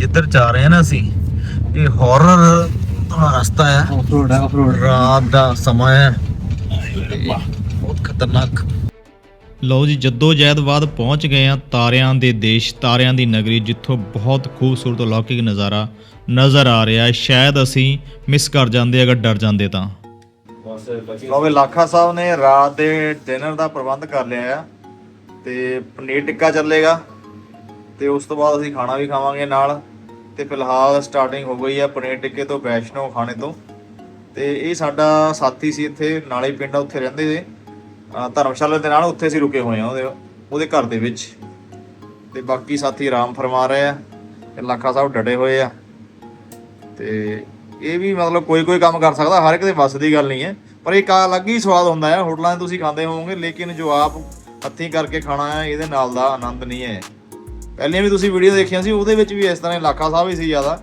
ਜਿੱਧਰ ਜਾ ਰਹੇ ਹਾਂ ਨਾ ਅਸੀਂ ਇਹ ਹੌਰਰ ਦਾ ਰਸਤਾ ਹੈ। ਆਫਰੋਡ ਆਫਰੋਡ ਰਾਤ ਦਾ ਸਮਾਂ ਹੈ। ਬਹੁਤ ਖਤਰਨਾਕ। ਲਓ ਜੀ ਜੱਦੋ ਜਹਿਦ ਬਾਅਦ ਪਹੁੰਚ ਗਏ ਆ ਤਾਰਿਆਂ ਦੇ ਦੇਸ਼ ਤਾਰਿਆਂ ਦੀ ਨਗਰੀ ਜਿੱਥੋਂ ਬਹੁਤ ਖੂਬਸੂਰਤ ਅਲੌਕਿਕ ਨਜ਼ਾਰਾ ਨਜ਼ਰ ਆ ਰਿਹਾ ਹੈ। ਸ਼ਾਇਦ ਅਸੀਂ ਮਿਸ ਕਰ ਜਾਂਦੇ ਅਗਰ ਡਰ ਜਾਂਦੇ ਤਾਂ। ਲੋਵੇ ਲਾਖਾ ਸਾਹਿਬ ਨੇ ਰਾਤ ਦੇ ਡਿਨਰ ਦਾ ਪ੍ਰਬੰਧ ਕਰ ਲਿਆ ਆ ਤੇ ਪਨੀਰ ਟਿੱਕਾ ਚੱਲੇਗਾ ਤੇ ਉਸ ਤੋਂ ਬਾਅਦ ਅਸੀਂ ਖਾਣਾ ਵੀ ਖਾਵਾਂਗੇ ਨਾਲ। ਤੇ ਫਿਲਹਾਲ ਸਟਾਰਟਿੰਗ ਹੋ ਗਈ ਆ ਪਨੀਰ ਟਿੱਕੇ ਤੋਂ, ਵੈਸ਼ਨੋ ਖਾਣੇ ਤੋਂ। ਤੇ ਇਹ ਸਾਡਾ ਸਾਥੀ ਸੀ ਇੱਥੇ, ਨਾਲੇ ਪਿੰਡ ਉੱਥੇ ਰਹਿੰਦੇ ਸੀ ਧਰਮਸ਼ਾਲਾ ਦੇ ਨਾਲ ਉੱਥੇ ਅਸੀਂ ਰੁਕੇ ਹੋਏ ਆ ਉਹਦੇ ਉਹਦੇ ਘਰ ਦੇ ਵਿੱਚ। ਤੇ ਬਾਕੀ ਸਾਥੀ ਆਰਾਮ ਫਰਮਾ ਰਹੇ ਆ ਤੇ ਲਾਖਾ ਸਾਹਿਬ ਡਟੇ ਹੋਏ ਆ। ਤੇ ਇਹ ਵੀ ਮਤਲਬ ਕੋਈ ਕੋਈ ਕੰਮ ਕਰ ਸਕਦਾ, ਹਰ ਇੱਕ ਦੇ ਵੱਸ ਦੀ ਗੱਲ ਨਹੀਂ ਹੈ। ਪਰ ਇਹ ਕਾ ਅਲੱਗ ਹੀ ਸਵਾਦ ਹੁੰਦਾ ਹੈ ਹੋਟਲਾਂ 'ਚ ਤੁਸੀਂ ਖਾਂਦੇ ਹੋਵੋਗੇ, ਲੇਕਿਨ ਜੋ ਆਪ ਹੱਥੀਂ ਕਰਕੇ ਖਾਣਾ ਹੈ, ਇਹਦੇ ਨਾਲ ਦਾ ਆਨੰਦ ਨਹੀਂ ਹੈ। ਪਹਿਲੀਆਂ ਵੀ ਤੁਸੀਂ ਵੀਡੀਓ ਦੇਖੀਆਂ ਸੀ ਉਹਦੇ ਵਿੱਚ ਵੀ ਇਸ ਤਰ੍ਹਾਂ ਇਲਾਕਾ ਸਾਹਿਬ ਹੀ ਸੀ ਜ਼ਿਆਦਾ।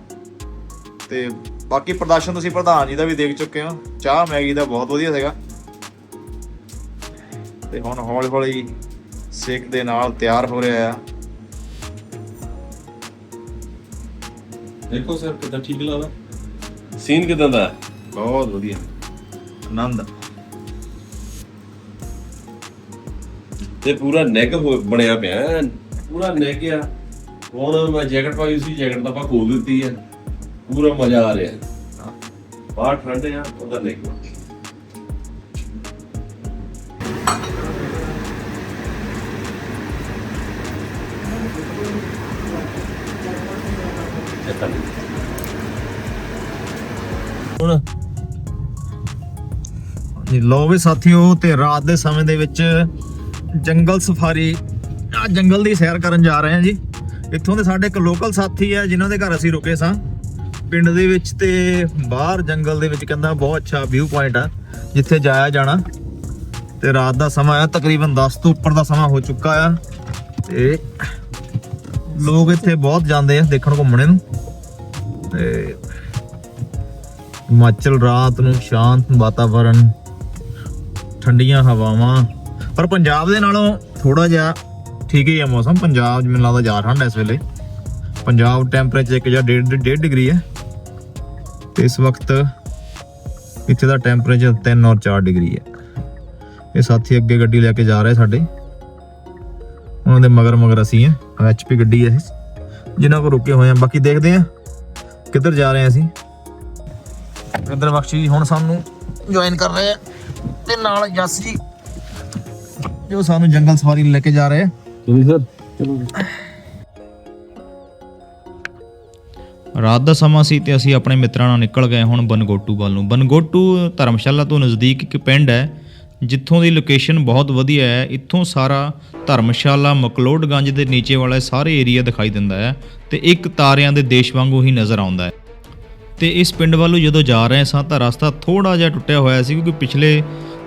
ਤੇ ਬਾਕੀ ਪ੍ਰਦਰਸ਼ਨ ਤੁਸੀਂ ਪ੍ਰਧਾਨ ਜੀ ਦਾ ਵੀ ਦੇਖ ਚੁੱਕੇ ਹੋ। ਚਾਹ ਮੈਗੀ ਦਾ ਬਹੁਤ ਵਧੀਆ ਸੀਗਾ। ਤੇ ਹੁਣ ਹੌਲੀ ਹੌਲੀ ਸੇਕ ਦੇ ਨਾਲ ਤਿਆਰ ਹੋ ਰਿਹਾ ਆ। ਦੇਖੋ ਸਰ ਕਿਦਾਂ ਠੀਕ ਲੱਗਦਾ? ਸੀਨ ਕਿਦਾਂ ਦਾ? ਹੈ? ਬਹੁਤ ਵਧੀਆ। ਆਨੰਦ। ਤੇ ਪੂਰਾ ਹੋ- ਬਣਿਆ ਪਿਆ। ਹੈ। ਪੂਰਾ ਨੈਕ ਗਿਆ ਹੁਣ ਮੈਂ ਜੈਕਟ ਪਾਈ ਸੀ, ਜੈਕਟ ਤਾਂ ਆਪਾਂ ਖੋਲ ਦਿੱਤੀ ਹੈ ਪੂਰਾ ਮਜ਼ਾ ਆ ਰਿਹਾ। ਬਾਹਰ ਠੰਡ ਆ ਉਹਦਾ ਨੈਕ ਚੱਲ ਹੁਣ। ਲੋ ਵੀ ਸਾਥੀਓ, ਤੇ ਰਾਤ ਦੇ ਸਮੇਂ ਦੇ ਵਿੱਚ ਜੰਗਲ ਸਫਾਰੀ ਆ ਜੰਗਲ ਦੀ ਸੈਰ ਕਰਨ ਜਾ ਰਹੇ ਹਾਂ ਜੀ। ਇੱਥੋਂ ਦੇ ਸਾਡੇ ਇੱਕ ਲੋਕਲ ਸਾਥੀ ਹੈ ਜਿਨ੍ਹਾਂ ਦੇ ਘਰ ਅਸੀਂ ਰੁਕੇ ਸਾਂ। ਪਿੰਡ ਦੇ ਵਿੱਚ ਤੇ ਬਾਹਰ ਜੰਗਲ ਦੇ ਵਿੱਚ ਕਹਿੰਦਾ ਬਹੁਤ ਅੱਛਾ ਵਿਊ ਪੁਆਇੰਟ ਆ, ਜਿੱਥੇ ਜਾਇਆ ਜਾਣਾ। ਤੇ ਰਾਤ ਦਾ ਸਮਾਂ ਆ, ਤਕਰੀਬਨ 10 ਤੋਂ ਉੱਪਰ ਦਾ ਸਮਾਂ ਹੋ ਚੁੱਕਾ ਆ। ਤੇ ਲੋਕ ਇੱਥੇ ਬਹੁਤ ਜਾਂਦੇ ਆ ਦੇਖਣ ਘੁੰਮਣੇ ਨੂੰ। ਤੇ ਹਿਮਾਚਲ ਰਾਤ ਨੂੰ ਸ਼ਾਂਤ ਵਾਤਾਵਰਣ ਠੰਡੀਆਂ ਹਵਾਵਾਂ। ਪਰ ਪੰਜਾਬ ਦੇ ਨਾਲੋਂ ਥੋੜਾ ਜਿਹਾ ਠੀਕ ਹੀ ਆ ਮੌਸਮ। ਪੰਜਾਬ 'ਚ ਮੈਨੂੰ ਲੱਗਦਾ ਜ਼ਿਆਦਾ ਠੰਡ ਹੈ ਇਸ ਵੇਲੇ। ਪੰਜਾਬ ਟੈਂਪਰੇਚਰ ਇੱਕ ਜਾਂ 1.5 1.5 ਡਿਗਰੀ ਹੈ ਤੇ ਇਸ ਵਕਤ ਇੱਥੇ ਦਾ ਟੈਂਪਰੇਚਰ 3 ਔਰ 4 ਡਿਗਰੀ ਹੈ ਇਹ ਸਾਥੀ ਅੱਗੇ ਗੱਡੀ ਲੈ ਕੇ ਜਾ ਰਹੇ ਸਾਡੇ। ਉਹਨਾਂ ਦੇ ਮਗਰ ਮਗਰ ਅਸੀਂ ਹੈ ਐਚਪੀ ਗੱਡੀ ਹੈ ਇਹ। ਜਿਨ੍ਹਾਂ ਕੋ ਰੁਕੇ ਹੋਏ ਆ। ਬਾਕੀ ਦੇਖਦੇ ਆ ਕਿੱਧਰ ਜਾ ਰਹੇ ਆ ਅਸੀਂ। ਰਿੰਦਰ ਬਖਸ਼ੀ ਜੀ ਹੁਣ ਸਾਨੂੰ ਜੁਆਇਨ ਕਰ ਰਹੇ ਆ। ਤੇ ਨਾਲ ਜਸ ਜੀ, ਜੋ ਸਾਨੂੰ ਜੰਗਲ ਸਵਾਰੀ ਲੈ ਕੇ ਜਾ ਰਹੇ ਆ। ਤੁਸੀਂ ਸਰ ਰਾਤ ਦਾ ਸਮਾਂ ਸੀ ਤੇ ਅਸੀਂ ਆਪਣੇ ਮਿੱਤਰਾਂ ਨਾਲ ਨਿਕਲ ਗਏ ਹੁਣ ਬਨਗੋਟੂ ਵੱਲ ਨੂੰ। ਬਨਗੋਟੂ ਧਰਮਸ਼ਾਲਾ ਤੋਂ ਨਜ਼ਦੀਕ ਇੱਕ ਪਿੰਡ ਹੈ, ਜਿੱਥੋਂ ਦੀ ਲੋਕੇਸ਼ਨ ਬਹੁਤ ਵਧੀਆ ਹੈ। ਇੱਥੋਂ ਸਾਰਾ ਧਰਮਸ਼ਾਲਾ ਮਕਲੋਡਗੰਜ ਦੇ ਨੀਚੇ ਵਾਲਾ ਸਾਰੇ ਏਰੀਆ ਦਿਖਾਈ ਦਿੰਦਾ ਹੈ ਤੇ ਇੱਕ ਤਾਰਿਆਂ ਦੇ ਦੇਸ਼ ਵਾਂਗੂ ਹੀ ਨਜ਼ਰ ਆਉਂਦਾ ਹੈ। ਤੇ ਇਸ ਪਿੰਡ ਵੱਲੋਂ ਜਦੋਂ ਜਾ ਰਹੇ ਸਾਂ ਤਾਂ ਰਸਤਾ ਥੋੜਾ ਜਿਹਾ ਟੁੱਟਿਆ ਹੋਇਆ ਸੀ ਕਿਉਂਕਿ ਪਿਛਲੇ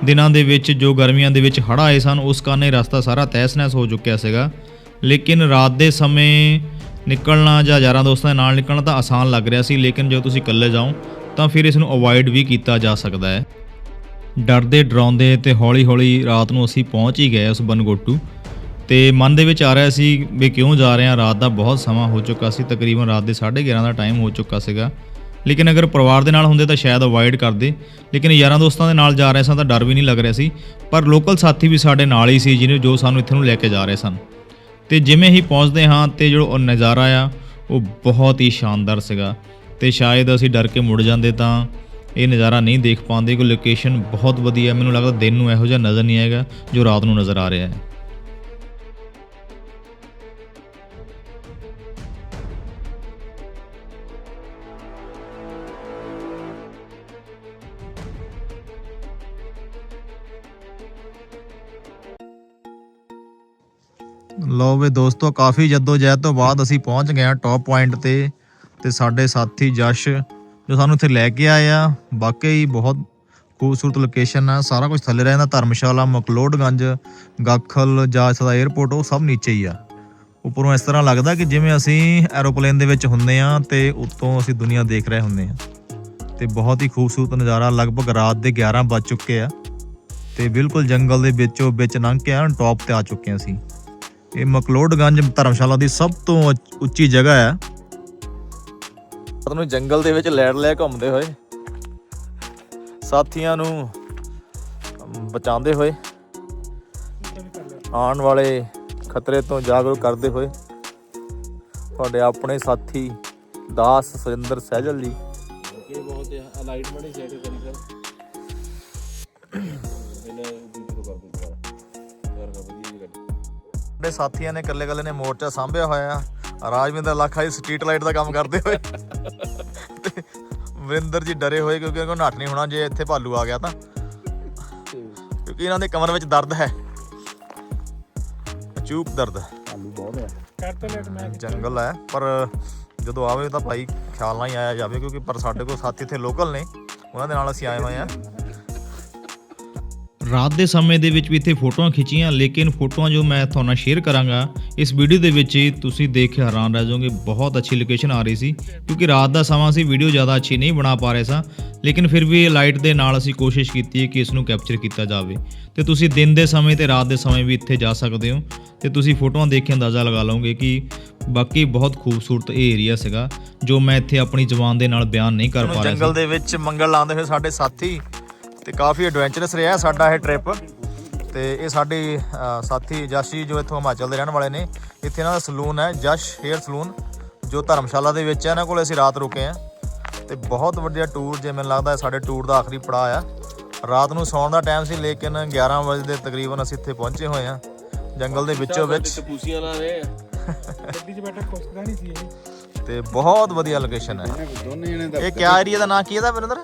ਦਿਨਾਂ ਦੇ ਵਿੱਚ ਜੋ ਗਰਮੀਆਂ ਦੇ ਵਿੱਚ ਹੜ੍ਹ ਆਏ ਸਨ, ਉਸ ਕਾਰਨ ਇਹ ਰਸਤਾ ਸਾਰਾ ਤਹਿਸ-ਨਹਿਸ ਹੋ ਚੁੱਕਿਆ ਸੀਗਾ। ਲੇਕਿਨ ਰਾਤ ਦੇ ਸਮੇਂ ਨਿਕਲਣਾ ਜਾਂ ਯਾਰਾਂ ਦੋਸਤਾਂ ਦੇ ਨਾਲ ਨਿਕਲਣਾ ਤਾਂ ਆਸਾਨ ਲੱਗ ਰਿਹਾ ਸੀ, ਲੇਕਿਨ ਜਦੋਂ ਤੁਸੀਂ ਇਕੱਲੇ ਜਾਓ, ਤਾਂ ਫਿਰ ਇਸ ਨੂੰ ਅਵੋਇਡ ਵੀ ਕੀਤਾ ਜਾ ਸਕਦਾ ਹੈ। ਡਰਦੇ, ਡਰਾਉਂਦੇ ਤੇ ਹੌਲੀ-ਹੌਲੀ ਰਾਤ ਨੂੰ ਅਸੀਂ ਪਹੁੰਚ ਹੀ ਗਏ ਉਸ ਬਨਗੋਟੂ। ਤੇ ਮਨ ਦੇ ਵਿੱਚ ਆ ਰਿਹਾ ਸੀ ਵੀ ਕਿਉਂ ਜਾ ਰਹੇ ਹਾਂ, ਰਾਤ ਦਾ ਬਹੁਤ ਸਮਾਂ ਹੋ ਚੁੱਕਾ ਸੀ, ਤਕਰੀਬਨ ਰਾਤ ਦੇ 11:30 ਦਾ ਟਾਈਮ ਹੋ ਚੁੱਕਾ ਸੀਗਾ। ਲੇਕਿਨ ਅਗਰ ਪਰਿਵਾਰ ਦੇ ਨਾਲ ਹੁੰਦੇ ਤਾਂ ਸ਼ਾਇਦ ਅਵੋਇਡ ਕਰਦੇ। ਲੇਕਿਨ ਯਾਰਾਂ ਦੋਸਤਾਂ ਦੇ ਨਾਲ ਜਾ ਰਹੇ ਸਾਂ ਤਾਂ ਡਰ ਵੀ ਨਹੀਂ ਲੱਗ ਰਿਹਾ ਸੀ। ਪਰ ਲੋਕਲ ਸਾਥੀ ਵੀ ਸਾਡੇ ਨਾਲ ਹੀ ਸੀ ਜਿਹਨੇ ਜੋ ਸਾਨੂੰ ਇੱਥੇ ਨੂੰ ਲੈ ਕੇ ਜਾ ਰਹੇ ਸਨ। ਤੇ ਜਿਵੇਂ ਹੀ ਪਹੁੰਚਦੇ ਹਾਂ ਤੇ ਜੋ ਉਹ ਨਜ਼ਾਰਾ ਆ, ਉਹ ਬਹੁਤ ਹੀ ਸ਼ਾਨਦਾਰ ਸੀਗਾ। ਤੇ ਸ਼ਾਇਦ ਅਸੀਂ ਡਰ ਕੇ ਮੁੜ ਜਾਂਦੇ ਤਾਂ ਇਹ ਨਜ਼ਾਰਾ ਨਹੀਂ ਦੇਖ ਪਾਉਂਦੇ। ਕਿ ਲੋਕੇਸ਼ਨ ਬਹੁਤ ਵਧੀਆ। ਮੈਨੂੰ ਲੱਗਦਾ ਦਿਨ ਨੂੰ ਇਹੋ ਜਿਹਾ ਨਜ਼ਰ ਨਹੀਂ ਆਏਗਾ ਜੋ ਰਾਤ ਨੂੰ ਨਜ਼ਰ ਆ ਰਿਹਾ ਹੈ। ਲਓ ਵੇ ਦੋਸਤੋ, ਕਾਫੀ ਜਹਿਦ ਤੋਂ ਬਾਅਦ ਅਸੀਂ ਪਹੁੰਚ ਗਏ ਆ ਟੌਪ ਪੁਆਇੰਟ ਤੇ ਤੇ ਸਾਡੇ ਸਾਥੀ ਜਸ਼, ਜੋ ਸਾਨੂੰ ਇੱਥੇ ਲੈ ਕੇ ਆਏ ਆ। ਵਾਕਈ ਬਹੁਤ ਖੂਬਸੂਰਤ ਲੋਕੇਸ਼ਨ ਆ। ਸਾਰਾ ਕੁਝ ਥੱਲੇ ਰਹਿੰਦਾ, ਧਰਮਸ਼ਾਲਾ, ਮਕਲੋਡਗੰਜ, ਗਾਖਲ ਜਾਂ ਇਸ ਦਾ 에ਅਰਪੋਰਟ ਉਹ ਸਭ ਨੀਚੇ ਹੀ ਆ। ਉੱਪਰੋਂ ਇਸ ਤਰ੍ਹਾਂ ਲੱਗਦਾ ਕਿ ਜਿਵੇਂ ਅਸੀਂ ਐਰੋਪਲੇਨ ਦੇ ਵਿੱਚ ਹੁੰਦੇ ਆ ਤੇ ਉੱਤੋਂ ਅਸੀਂ ਦੁਨੀਆ ਦੇਖ ਰਹੇ ਹੁੰਦੇ ਆ ਤੇ ਬਹੁਤ ਹੀ ਖੂਬਸੂਰਤ ਨਜ਼ਾਰਾ, ਲਗਭਗ ਰਾਤ ਦੇ 11 ਵੱਜ ਚੁੱਕੇ ਆ। ਤੇ ਬਿਲਕੁਲ ਜੰਗਲ ਦੇ ਵਿੱਚੋਂ ਵਿੱਚ ਲੰਘ ਕੇ ਆ ਟੌਪ ਤੇ ਆ ਚੁੱਕੇ ਹਾਂ ਅਸੀਂ। ਇਹ ਮਕਲੋਡਗੰਜ ਧਰਮਸ਼ਾਲਾ ਦੀ ਸਭ ਤੋਂ ਉੱਚ- ਉੱਚੀ ਜਗ੍ਹਾ ਹੈ। ਰਾਤ ਨੂੰ ਜੰਗਲ ਦੇ ਵਿੱਚ ਲੈੜ ਲੈ ਘੁੰਮਦੇ ਹੋਏ ਸਾਥੀਆਂ ਨੂੰ ਬਚਾਉਂਦੇ ਹੋਏ ਆਉਣ ਵਾਲੇ ਖਤਰੇ ਤੋਂ ਜਾਗਰੂਕ ਕਰਦੇ ਹੋਏ ਤੁਹਾਡੇ ਆਪਣੇ ਸਾਥੀ ਦਾਸ ਸੁਰਿੰਦਰ ਸਹਿਜਲ ਜੀ। ਇਹ ਬਹੁਤ ਅਲਾਈਟਮੈਂਟ ਹੀ ਸੈਟ ਕਰੀ ਕਰ ਇਹਨਾਂ ਵੀਡੀਓ ਤੋਂ ਕਰ ਸਾਡੇ ਸਾਥੀਆਂ ਨੇ ਇਕੱਲੇ ਇਕੱਲੇ ਨੇ ਮੋਰਚਾ ਸਾਂਭਿਆ ਹੋਇਆ ਆ। ਰਾਜਵਿੰਦਰ ਲਾਖਾ ਜੀ ਸਟਰੀਟ ਲਾਈਟ ਦਾ ਕੰਮ ਕਰਦੇ ਹੋਏ। ਤੇ ਵਰਿੰਦਰ ਜੀ ਡਰੇ ਹੋਏ ਕਿਉਂਕਿ ਉਹਨਾਂ ਨੂੰ ਨਹੀਂ ਹੋਣਾ ਜੇ ਇੱਥੇ ਭਾਲੂ ਆ ਗਿਆ ਤਾਂ। ਕਿਉਂਕਿ ਇਹਨਾਂ ਦੇ ਕਮਰ ਵਿੱਚ ਦਰਦ ਹੈ। ਅਚੂਕ ਦਰਦ ਕਰ ਤਾਂ ਲੈਟ ਮੈਂ ਜੰਗਲ ਹੈ ਪਰ ਜਦੋਂ ਆਵੇ ਤਾਂ ਭਾਈ ਖਿਆਲ ਨਾਲ ਹੀ ਆਇਆ ਜਾਵੇ ਕਿਉਂਕਿ ਪਰ ਸਾਡੇ ਕੋਲ ਸਾਥੀ ਇੱਥੇ ਲੋਕਲ ਨੇ। ਉਹਨਾਂ ਦੇ ਨਾਲ ਅਸੀਂ ਆਏ ਹੋਏ ਆ ਰਾਤ ਦੇ ਸਮੇਂ ਦੇ ਵਿੱਚ ਵੀ ਇੱਥੇ ਫੋਟੋਆਂ ਖਿੱਚੀਆਂ ਲੇਕਿਨ ਫੋਟੋਆਂ ਜੋ ਮੈਂ ਤੁਹਾਨੂੰ ਸ਼ੇਅਰ ਕਰਾਂਗਾ ਇਸ ਵੀਡੀਓ ਦੇ ਵਿੱਚ ਤੁਸੀਂ ਦੇਖ ਕੇ ਹੈਰਾਨ ਰਹਿ ਜਾਓਗੇ ਬਹੁਤ ਅੱਛੀ ਲੋਕੇਸ਼ਨ ਆ ਰਹੀ ਸੀ ਕਿਉਂਕਿ ਰਾਤ ਦਾ ਸਮਾਂ ਸੀ ਵੀਡੀਓ ਜ਼ਿਆਦਾ ਅੱਛੀ ਨਹੀਂ ਬਣਾ ਪਾ ਰਹੇ ਸਾਂ ਲੇਕਿਨ ਫਿਰ ਵੀ ਲਾਈਟ ਦੇ ਨਾਲ ਅਸੀਂ ਕੋਸ਼ਿਸ਼ ਕੀਤੀ ਕਿ ਇਸ ਨੂੰ ਕੈਪਚਰ ਕੀਤਾ ਜਾਵੇ। ਤੇ ਤੁਸੀਂ ਦਿਨ ਦੇ ਸਮੇਂ ਤੇ ਰਾਤ ਦੇ ਸਮੇਂ ਵੀ ਇੱਥੇ ਜਾ ਸਕਦੇ ਹੋ ਤੇ ਤੁਸੀਂ ਫੋਟੋਆਂ ਦੇਖ ਕੇ ਅੰਦਾਜ਼ਾ ਲਗਾ ਲਓਗੇ ਕਿ ਬਾਕੀ ਬਹੁਤ ਖੂਬਸੂਰਤ ਇਹ ਏਰੀਆ ਸੀਗਾ ਜੋ ਮੈਂ ਇੱਥੇ ਆਪਣੀ ਜ਼ੁਬਾਨ ਦੇ ਨਾਲ ਬਿਆਨ ਨਹੀਂ ਕਰ ਪਾ ਰਿਹਾ ਜੰਗਲ ਦੇ ਵਿੱਚ ਮੰਗਲ ਲਾਉਂਦੇ ਹੋਏ ਸਾਡੇ ਸਾਥੀ ਤੇ ਕਾਫੀ ਐਡਵੈਂਚਰਸ ਰਿਹਾ ਸਾਡਾ ਇਹ ਟ੍ਰਿਪ ਤੇ ਇਹ ਸਾਡੇ ਸਾਥੀ ਜਸ਼ੀ ਜੋ ਇੱਥੋਂ ਹਿਮਾਚਲ ਦੇ ਰਹਿਣ ਵਾਲੇ ਨੇ ਇੱਥੇ ਇਹਨਾਂ ਦਾ ਸਲੂਨ ਹੈ ਜਸ਼ ਹੇਅਰ ਸਲੂਨ ਜੋ ਧਰਮਸ਼ਾਲਾ ਦੇ ਵਿੱਚ ਹੈ ਇਹਨਾਂ ਕੋਲ ਅਸੀਂ ਰਾਤ ਰੁਕੇ ਆ ਤੇ ਬਹੁਤ ਵੱਡਾ ਟੂਰ ਜੇ ਮੈਨੂੰ ਲੱਗਦਾ ਸਾਡੇ ਟੂਰ ਦਾ ਆਖਰੀ ਪੜਾਅ ਆ। ਰਾਤ ਨੂੰ ਸੌਣ ਦਾ ਟਾਈਮ ਸੀ ਲੇਕਿਨ 11 ਵਜੇ ਦੇ ਤਕਰੀਬਨ ਅਸੀਂ ਇੱਥੇ ਪਹੁੰਚੇ ਹੋਏ ਆ ਜੰਗਲ ਦੇ ਵਿੱਚੋਂ ਵਿੱਚ। ਟਪੂਸੀਆਂ ਲਾ ਰਹੇ ਗੱਡੀ 'ਚ ਬੈਠਾ ਕੁਛਦਾ ਨਹੀਂ ਸੀ ਇਹ। ਤੇ ਬਹੁਤ ਵਧੀਆ ਲੋਕੇਸ਼ਨ ਹੈ। ਇਹ ਕਿਆ ਏਰੀਆ ਦਾ ਨਾਂ ਕੀ ਹੈ ਦਾ ਵਿਰਿੰਦਰ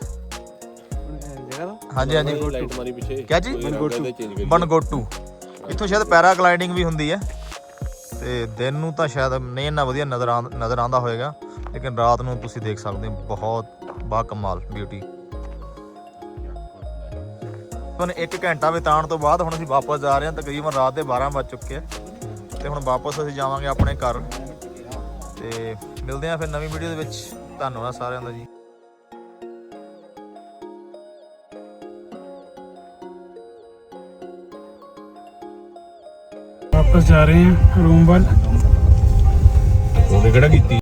ਹਾਂਜੀ ਹਾਂਜੀ। ਲਾਈਟ ਮਾਰੀ ਪਿੱਛੇ। ਕਿਆ ਜੀ? ਬਨਗੋਟੂ ਇੱਥੋਂ ਸ਼ਾਇਦ ਪੈਰਾਗਲਾਈਡਿੰਗ ਵੀ ਹੁੰਦੀ ਹੈ। ਤੇ ਦਿਨ ਨੂੰ ਤਾਂ ਸ਼ਾਇਦ ਨਹੀਂ ਇੰਨਾ ਵਧੀਆ ਨਜ਼ਰ ਆਂ- ਨਜ਼ਰ ਆਉਂਦਾ ਹੋਵੇਗਾ ਲੇਕਿਨ ਰਾਤ ਨੂੰ ਤੁਸੀਂ ਦੇਖ ਸਕਦੇ ਹੋ ਬਹੁਤ ਬਾ ਕਮਾਲ ਬਿਊਟੀ ਹੁਣ 1 ਘੰਟਾ ਬਿਤਾਉਣ ਤੋਂ ਬਾਅਦ ਹੁਣ ਅਸੀਂ ਵਾਪਸ ਜਾ ਰਹੇ ਹਾਂ ਤਕਰੀਬਨ ਰਾਤ ਦੇ 12 ਵੱਜ ਚੁੱਕੇ ਆ। ਤੇ ਹੁਣ ਵਾਪਸ ਅਸੀਂ ਜਾਵਾਂਗੇ ਆਪਣੇ ਘਰ। ਤੇ ਮਿਲਦੇ ਹਾਂ ਫਿਰ ਨਵੀਂ ਵੀਡੀਓ ਦੇ ਵਿੱਚ। ਧੰਨਵਾਦ ਸਾਰਿਆਂ ਦਾ ਜੀ। ਵਾਪਸ ਜਾ ਰਹੇ ਹਾਂ ਰੂਮ ਵੱਲ। ਉਹਨੇ ਕਿਹੜਾ ਕੀਤੀ?